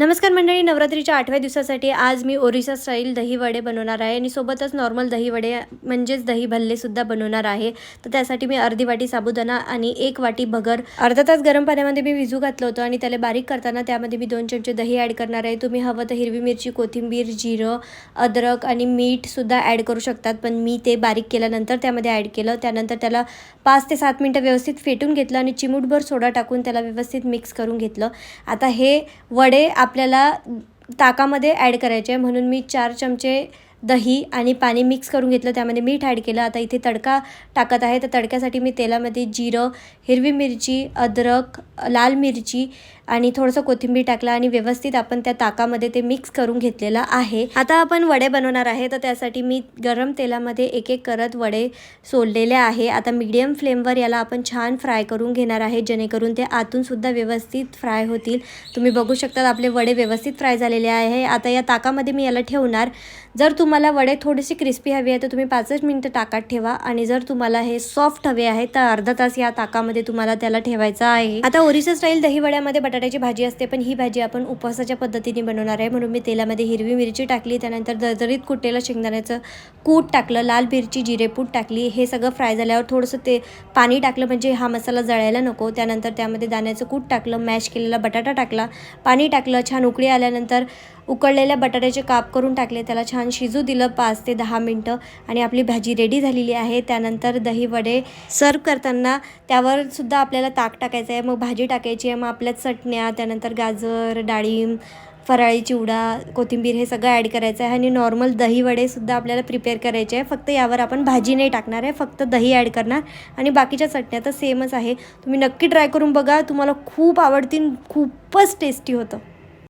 नमस्कार मंडळी नवरात्रीच्या आठव्या दिवसासाठी आज मी ओरिसा स्टाईल दही वडे बनवणार आहे आणि सोबतच नॉर्मल दही वडे म्हणजेच दही भल्लेसुद्धा बनवणार आहे. तर त्यासाठी मी अर्धी वाटी साबुदाणा आणि एक वाटी भगर अर्धा तास गरम पाण्यामध्ये मी विजू घातलं होतं आणि त्याला बारीक करताना त्यामध्ये मी दोन चमचे दही ॲड करणार आहे. तुम्ही हवं तर हिरवी मिरची कोथिंबीर जिरं अद्रक आणि मीठसुद्धा ॲड करू शकतात पण मी ते बारीक केल्यानंतर त्यामध्ये ॲड केलं. त्यानंतर त्याला पाच ते सात मिनटं व्यवस्थित फेटून घेतलं आणि चिमूटभर सोडा टाकून त्याला व्यवस्थित मिक्स करून घेतलं. आता हे वडे आप आपल्याला ताकामध्ये ॲड करायचे आहे. म्हणून मी चार चमचे दही आणि पाणी मिक्स करून घेतलं. त्यामध्ये मीठ ॲड केलं. आता इथे तडका टाकत आहे. तर तडक्यासाठी मी तेलामध्ये जिरं हिरवी मिरची अद्रक लाल मिरची आणि थोडंसं कोथिंबीर टाकला आणि व्यवस्थित आपण त्या ताकामध्ये ते मिक्स करून घेतलेलं आहे. आता आपण वडे बनवणार आहे तर त्यासाठी मी गरम तेलामध्ये एक एक करत वडे सोडलेले आहे. आता मीडियम फ्लेमवर याला आपण छान फ्राय करून घेणार आहे जेणेकरून ते आतूनसुद्धा व्यवस्थित फ्राय होतील. तुम्ही बघू शकता आपले वडे व्यवस्थित फ्राय झालेले आहे. आता या ताकामध्ये मी याला ठेवणार. जर तुम्हाला वडे थोडेसे क्रिस्पी हवी आहे तर तुम्ही पाचच मिनटं ताकात ठेवा. आणि जर तुम्हाला हे सॉफ्ट हवे आहे तर अर्धा तास या ताकामध्ये तुम्हाला त्याला ठेवायचं आहे. आता ओरिसा स्टाईल दही वड्यामध्ये बटाट्याची भाजी असते पण ही भाजी आपण उपवासाच्या पद्धतीने बनवणार आहे. म्हणून मी तेलामध्ये हिरवी मिरची टाकली त्यानंतर दरदरीत कुटलेलं शेंगदाण्याचं कूट टाकलं लाल मिरची जिरेपूट टाकली. हे सगळं फ्राय झाल्यावर थोडंसं ते पाणी टाकलं म्हणजे हा मसाला जळायला नको. त्यानंतर त्यामध्ये दाण्याचं कूट टाकलं मॅश केलेला बटाटा टाकला. पाणी टाकलं छान उकळी आल्यानंतर उकळलेल्या बटाट्याचे काप करून टाकले. त्याला छान शिजू दिलं पाच ते दहा मिनटं आणि आपली भाजी रेडी झालेली आहे. त्यानंतर दही वडे सर्व करताना त्यावर सुद्धा आपल्याला ताक टाकायचं आहे. मग भाजी टाकायची आहे. मग आपल्या चटण्या त्यानंतर गाजर डाळिंब फराळी चिवडा कोथिंबीर हे सगळं ॲड करायचं आहे. आणि नॉर्मल दही वडेसुद्धा आपल्याला प्रिपेअर करायचे आहे. फक्त यावर आपण भाजी नाही टाकणार आहे. फक्त दही ॲड करणार. आणि बाकीच्या चटण्या तर सेमच आहे. तुम्ही नक्की ट्राय करून बघा. तुम्हाला खूप आवडतील. खूपच टेस्टी होतं.